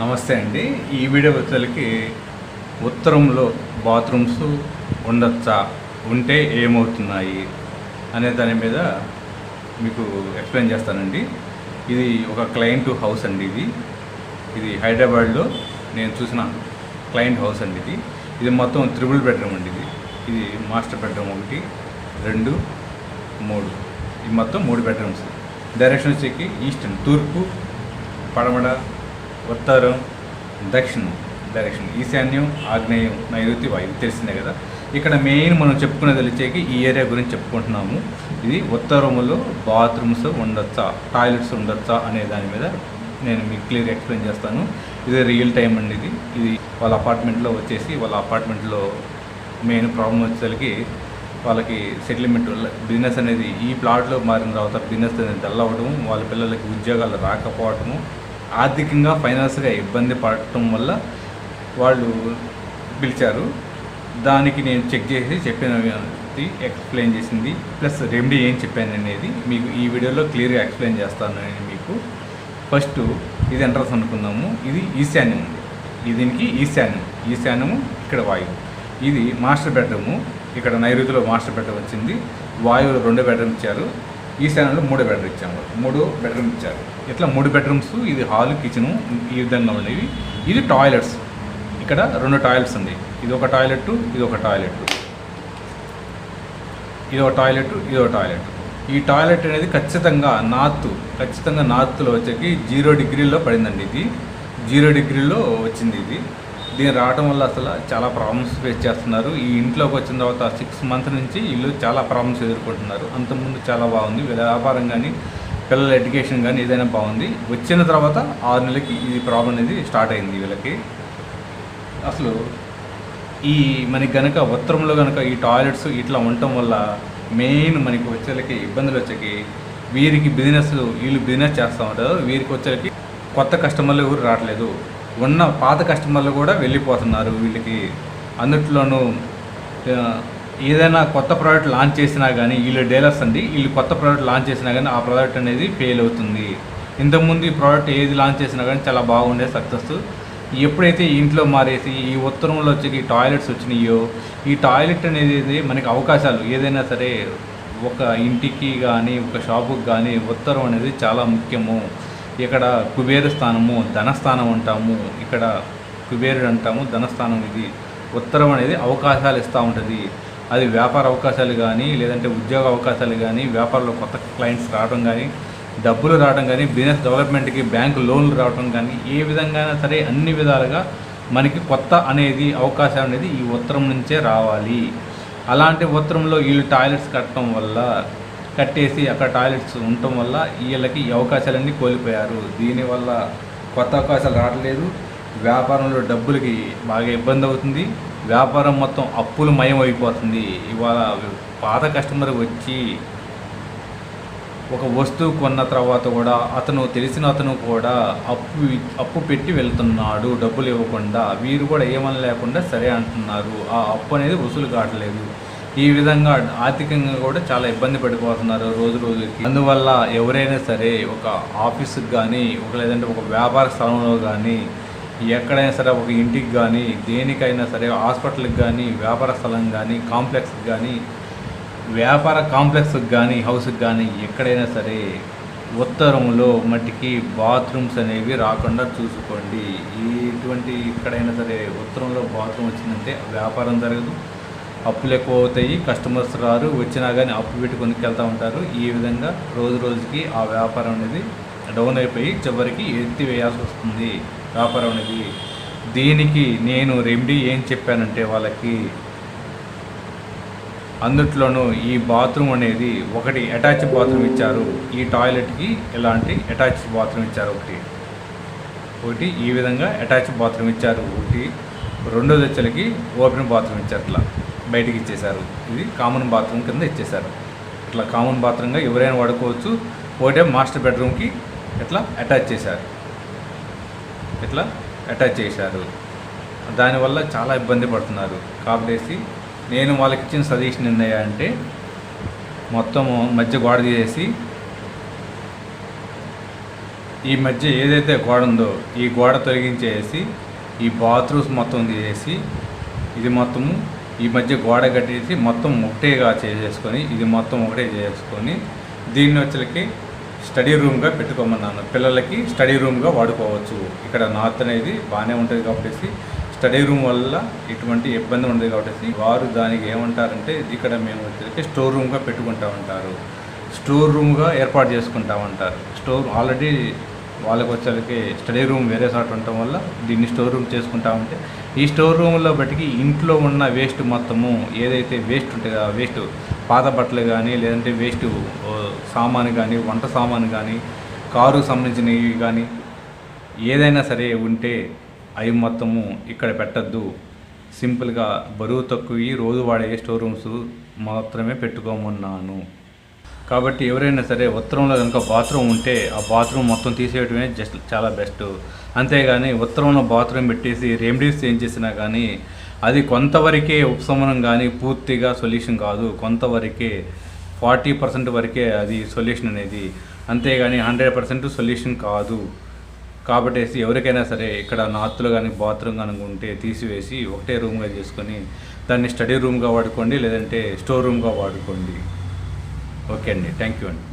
నమస్తే అండి. ఈ వీడియో వచ్చేసరికి ఉత్తరంలో బాత్రూమ్స్ ఉండొచ్చా? ఉంటే ఏమవుతున్నాయి? అనే దాని మీద మీకు ఎక్స్ప్లెయిన్ చేస్తానండి. ఇది ఒక క్లయింట్ హౌస్ అండి ఇది. ఇది హైదరాబాద్లో నేను చూసిన క్లయింట్ హౌస్ అండి ఇది. ఇది మొత్తం త్రిబుల్ బెడ్రూమ్ అండి ఇది. ఇది మాస్టర్ బెడ్రూమ్ ఒకటి రెండు మూడు. ఇది మొత్తం మూడు బెడ్రూమ్స్. డైరెక్షన్ వచ్చేకి ఈస్ట్ తూర్పు పడమడ ఉత్తరం దక్షిణం డైరెక్షన్ ఈశాన్యం ఆగ్నేయం నైరుతి వాయువు. తెలిసిందే కదా? ఇక్కడ మెయిన్ మనం చెప్పుకునేది వచ్చేకి ఈ ఏరియా గురించి చెప్పుకుంటున్నాము. ఇది ఉత్తరములో బాత్రూమ్స్ ఉండొచ్చా? టాయిలెట్స్ ఉండొచ్చా? అనే దాని మీద నేను మీకు క్లియర్ ఎక్స్ప్లెయిన్ చేస్తాను. ఇది రియల్ టైం అండి ఇది. ఇది వాళ్ళ అపార్ట్మెంట్లో వచ్చేసి వాళ్ళ అపార్ట్మెంట్లో మెయిన్ ప్రాబ్లం వచ్చేసరికి వాళ్ళకి సెటిల్మెంట్ బిజినెస్ అనేది ఈ ప్లాట్లో మారిన తర్వాత బిజినెస్ అనేది డల్ అవ్వడం వాళ్ళ పిల్లలకి ఉద్యోగాలు రాకపోవటము ఆర్థికంగా ఫైనాన్స్గా ఇబ్బంది పడటం వల్ల వాళ్ళు పిలిచారు. దానికి నేను చెక్ చేసి చెప్పిన ఎక్స్ప్లెయిన్ చేసింది. ప్లస్ రెమెడీ ఏం చెప్పాను అనేది మీకు ఈ వీడియోలో క్లియర్గా ఎక్స్ప్లెయిన్ చేస్తాను నేను మీకు. ఫస్ట్ ఇది ఎంట్రన్స్ అనుకుందాము. ఇది ఈశాన్యం ఉంది. దీనికి ఈశాన్యం. ఈశాన్యము ఇక్కడ వాయువు. ఇది మాస్టర్ బెడ్రూము ఇక్కడ నైరుతిలో మాస్టర్ బెడ్రూమ్ వచ్చింది. వాయువులో రెండు బెడ్రూమ్ ఇచ్చారు. ఈశాన్యంలో మూడో బెడ్రూమ్ ఇచ్చాము. మూడో బెడ్రూమ్ ఇచ్చారు. ఇట్లా మూడు బెడ్రూమ్స్ ఇది హాల్ కిచెను ఈ విధంగా ఉండేవి. ఇది టాయిలెట్స్ ఇక్కడ రెండు టాయిలెట్స్ ఉంది. ఇది ఒక టాయిలెట్ ఇది ఒక టాయిలెట్ ఇది ఒక టాయిలెట్ ఇది ఒక టాయిలెట్ ఈ టాయిలెట్ అనేది ఖచ్చితంగా నార్త్ ఖచ్చితంగా నార్త్లో వచ్చేకి జీరో డిగ్రీలో పడిందండి ఇది. జీరో డిగ్రీలో వచ్చింది ఇది. దీని రావడం వల్ల అసలు చాలా ప్రాబ్లమ్స్ ఫేస్ చేస్తున్నారు. ఈ ఇంట్లోకి వచ్చిన తర్వాత సిక్స్ మంత్ నుంచి వీళ్ళు చాలా ప్రాబ్లమ్స్ ఎదుర్కొంటున్నారు. అంతకుముందు చాలా బాగుంది. వీళ్ళ వ్యాపారం కానీ పిల్లల ఎడ్యుకేషన్ కానీ ఏదైనా బాగుంది వచ్చిన తర్వాత ఆరు నెలలకి ఈ ప్రాబ్లం అనేది స్టార్ట్ అయింది వీళ్ళకి. అసలు ఈ మనకి గనక ఉత్తరంలో కనుక ఈ టాయిలెట్స్ ఇట్లా ఉండటం వల్ల మెయిన్ మనకి వచ్చేలకి ఇబ్బందులు వచ్చేకి వీరికి బిజినెస్ వీళ్ళు బిజినెస్ చేస్తూ ఉంటారు. వీరికి వచ్చేలకి కొత్త కస్టమర్లు ఎవరు రావట్లేదు. ఉన్న పాత కస్టమర్లు కూడా వెళ్ళిపోతున్నారు వీళ్ళకి. అందుట్లోనూ ఏదైనా కొత్త ప్రోడక్ట్ లాంచ్ చేసినా కానీ వీళ్ళు డీలర్స్ అండి వీళ్ళు కొత్త ప్రోడక్ట్ లాంచ్ చేసినా కానీ ఆ ప్రోడక్ట్ అనేది ఫెయిల్ అవుతుంది. ఇంతకుముందు ఈ ప్రోడక్ట్ ఏది లాంచ్ చేసినా కానీ చాలా బాగుండే సక్సెస్ ఎప్పుడైతే ఇంట్లో మారేసి ఈ ఉత్తరంలో వచ్చి ఈ టాయిలెట్స్ వచ్చినాయో ఈ టాయిలెట్ అనేది మనకి అవకాశాలు. ఏదైనా సరే ఒక ఇంటికి కానీ ఒక షాపుకి కానీ ఉత్తరం అనేది చాలా ముఖ్యము. ఇక్కడ కుబేర స్థానము ధనస్థానం అంటాము. ఇక్కడ కుబేరుడు అంటాము ధనస్థానం ఇది. ఉత్తరం అనేది అవకాశాలు ఇస్తూ ఉంటుంది. అది వ్యాపార అవకాశాలు కానీ లేదంటే ఉద్యోగ అవకాశాలు కానీ వ్యాపారంలో కొత్త క్లయింట్స్ రావడం కానీ డబ్బులు రావడం కానీ బిజినెస్ డెవలప్మెంట్కి బ్యాంకు లోన్లు రావడం కానీ ఏ విధంగా సరే అన్ని విధాలుగా మనకి కొత్త అనేది అవకాశం అనేది ఈ ఉత్తరం నుంచే రావాలి. అలాంటి ఉత్తరంలో వీళ్ళు టాయిలెట్స్ కట్టడం వల్ల కట్టేసి అక్కడ టాయిలెట్స్ ఉండటం వల్ల వీళ్ళకి ఈ అవకాశాలన్నీ కోల్పోయారు. దీనివల్ల కొత్త అవకాశాలు రావట్లేదు. వ్యాపారంలో డబ్బులకి బాగా ఇబ్బంది అవుతుంది. వ్యాపారం మొత్తం అప్పులు మయం అయిపోతుంది. ఇవాళ పాత కస్టమర్ వచ్చి ఒక వస్తువు కొన్న తర్వాత కూడా అతను తెలిసిన అతను కూడా అప్పు అప్పు పెట్టి వెళ్తున్నాడు. డబ్బులు ఇవ్వకుండా వీరు కూడా ఏమని లేకుండా సరే అంటున్నారు. ఆ అప్పు అనేది వసూలు కావట్లేదు. ఈ విధంగా ఆర్థికంగా కూడా చాలా ఇబ్బంది పడిపోతున్నారు రోజు రోజుకి అందువల్ల ఎవరైనా సరే ఒక ఆఫీస్కి కానీ ఒక లేదంటే ఒక వ్యాపార స్థలంలో కానీ ఎక్కడైనా సరే ఒక ఇంటికి కానీ దేనికైనా సరే హాస్పిటల్కి కానీ వ్యాపార స్థలం కానీ కాంప్లెక్స్కి కానీ వ్యాపార కాంప్లెక్స్కి కానీ హౌస్కి కానీ ఎక్కడైనా సరే ఉత్తరంలో మట్టికి బాత్రూమ్స్ అనేవి రాకుండా చూసుకోండి. ఇటువంటి ఎక్కడైనా సరే ఉత్తరంలో బాత్రూమ్ వచ్చిందంటే వ్యాపారం జరగదు. అప్పులు ఎక్కువ అవుతాయి కస్టమర్స్ రారు వచ్చినా కానీ అప్పు పెట్టి వెళ్తూ ఉంటారు. ఈ విధంగా రోజు రోజుకి ఆ వ్యాపారం అనేది డౌన్ అయిపోయి చివరికి ఎత్తి వేయాల్సి వస్తుంది. వ్యాపారం అనేది దీనికి నేను రెమెడీ ఏం చెప్పానంటే వాళ్ళకి అందుట్లోనూ ఈ బాత్రూమ్ అనేది ఒకటి అటాచ్ బాత్రూమ్ ఇచ్చారు. ఈ టాయిలెట్కి ఇలాంటి అటాచ్ బాత్రూమ్ ఇచ్చారు ఒకటి. ఒకటి ఈ విధంగా అటాచ్ బాత్రూమ్ ఇచ్చారు. ఒకటి రెండో దచ్చలకి ఓపెన్ బాత్రూమ్ ఇచ్చారు ఇట్లా బయటికి ఇచ్చేశారు. ఇది కామన్ బాత్రూమ్ కింద ఇచ్చేశారు. ఇట్లా కామన్ బాత్రూమ్గా ఎవరైనా వాడుకోవచ్చు. ఒకటే మాస్టర్ బెడ్రూమ్కి ఇట్లా అటాచ్ చేశారు. ఇట్లా అటాచ్ చేశారు. దానివల్ల చాలా ఇబ్బంది పడుతున్నారు. కాబట్టి నేను వాళ్ళకి ఇచ్చిన సజెషన్ ఏంటయ్యా అంటే మొత్తం మధ్య గోడ తీసేసి ఈ మధ్య ఏదైతే గోడ ఉందో ఈ గోడ తొలగించేసి ఈ బాత్రూమ్స్ మొత్తం తీసేసి ఇది మొత్తము ఈ మధ్య గోడ కట్టేసి మొత్తం ఒకటేగా చేసేసుకొని ఇది మొత్తం ఒకటే చేసుకొని దీన్ని వచ్చరికి స్టడీ రూమ్గా పెట్టుకోమన్నాను. పిల్లలకి స్టడీ రూమ్గా వాడుకోవచ్చు. ఇక్కడ నార్త్ అనేది బాగానే ఉంటుంది కాబట్టి స్టడీ రూమ్ వల్ల ఎటువంటి ఇబ్బంది ఉండదు కాబట్టి వారు దానికి ఏమంటారంటే ఇక్కడ మేము వచ్చేసరికి స్టోర్ రూమ్గా పెట్టుకుంటా ఉంటారు. స్టోర్ రూమ్గా ఏర్పాటు చేసుకుంటా ఉంటారు. స్టోర్ ఆల్రెడీ వాళ్ళకి వచ్చేసరికి స్టడీ రూమ్ వేరే చోట ఉండటం వల్ల దీన్ని స్టోర్ రూమ్ చేసుకుంటా ఉంటే ఈ స్టోర్ రూమ్లో బట్టికి ఇంట్లో ఉన్న వేస్ట్ మొత్తము ఏదైతే వేస్ట్ ఉంటుందో ఆ వేస్ట్ పాత బట్టలు కానీ లేదంటే వేస్ట్ సామాను కానీ వంట సామాను కానీ కారు సంబంధించినవి కానీ ఏదైనా సరే ఉంటే అవి మొత్తము ఇక్కడ పెట్టద్దు. సింపుల్గా బరువు తక్కువ రోజు వాడే స్టోర్ రూమ్స్ మాత్రమే పెట్టుకోమన్నాను. కాబట్టి ఎవరైనా సరే ఉత్తరంలో కనుక బాత్రూమ్ ఉంటే ఆ బాత్రూమ్ మొత్తం తీసేయడమే జస్ట్ చాలా బెస్ట్. అంతేగాని ఉత్తరంలో బాత్రూమ్ పెట్టేసి రెమెడీస్ చేంజ్ చేసినా కానీ అది కొంతవరకే ఉపశమనం కానీ పూర్తిగా సొల్యూషన్ కాదు కొంతవరకే ఫార్టీ పర్సెంట్ వరకే అది సొల్యూషన్ అనేది. అంతేగాని హండ్రెడ్ పర్సెంట్ సొల్యూషన్ కాదు. కాబట్టి ఎవరికైనా సరే ఇక్కడ నార్త్లో కానీ బాత్రూమ్ కానీ ఉంటే తీసివేసి ఒకటే రూమ్గా చేసుకొని దాన్ని స్టడీ రూమ్గా వాడుకోండి లేదంటే స్టోర్ రూమ్గా వాడుకోండి. ఓకే అండి. థ్యాంక్ యూ అండి.